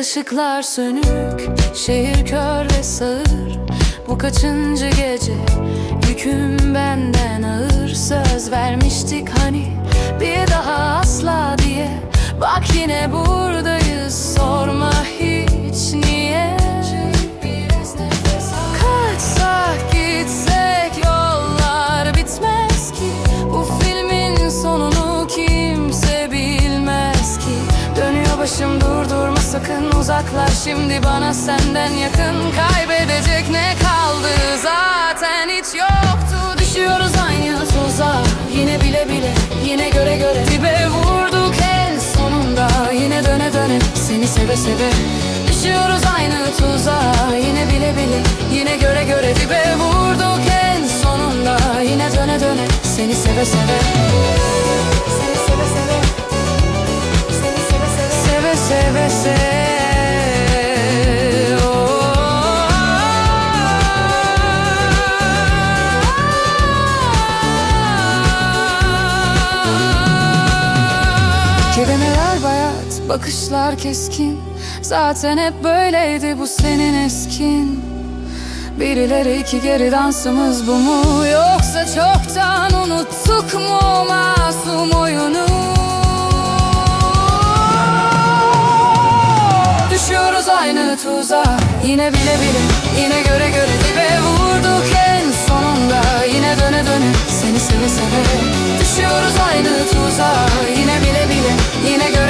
Işıklar sönük, şehir kör ve sağır. Bu kaçıncı gece, yüküm benden ağır. Söz vermiştik hani, bir daha asla diye. Bak yine buradayız, uzaklaş şimdi bana senden yakın Kaybedecek ne kaldı? Zaten hiç yoktu. Düşüyoruz aynı tuzağa yine bile bile yine göre göre. Dibe vurduk en sonunda. Yine döne döne seni seve seve. Düşüyoruz aynı tuzağa yine bile bile yine göre göre. Dibe vurduk en sonunda. Yine döne döne seni seve seve. Seni seve seve. Seve seve Seve bakışlar keskin. Zaten hep böyleydi bu senin eskin. Birileri iki geri dansımız bu mu? Yoksa çoktan unuttuk mu masum oyunu? Düşüyoruz aynı tuzağa Yine bile bile yine göre göre dibe vurduk en sonunda. Yine döne döne seni seve seve. Düşüyoruz aynı tuzağa Yine bile bile yine göre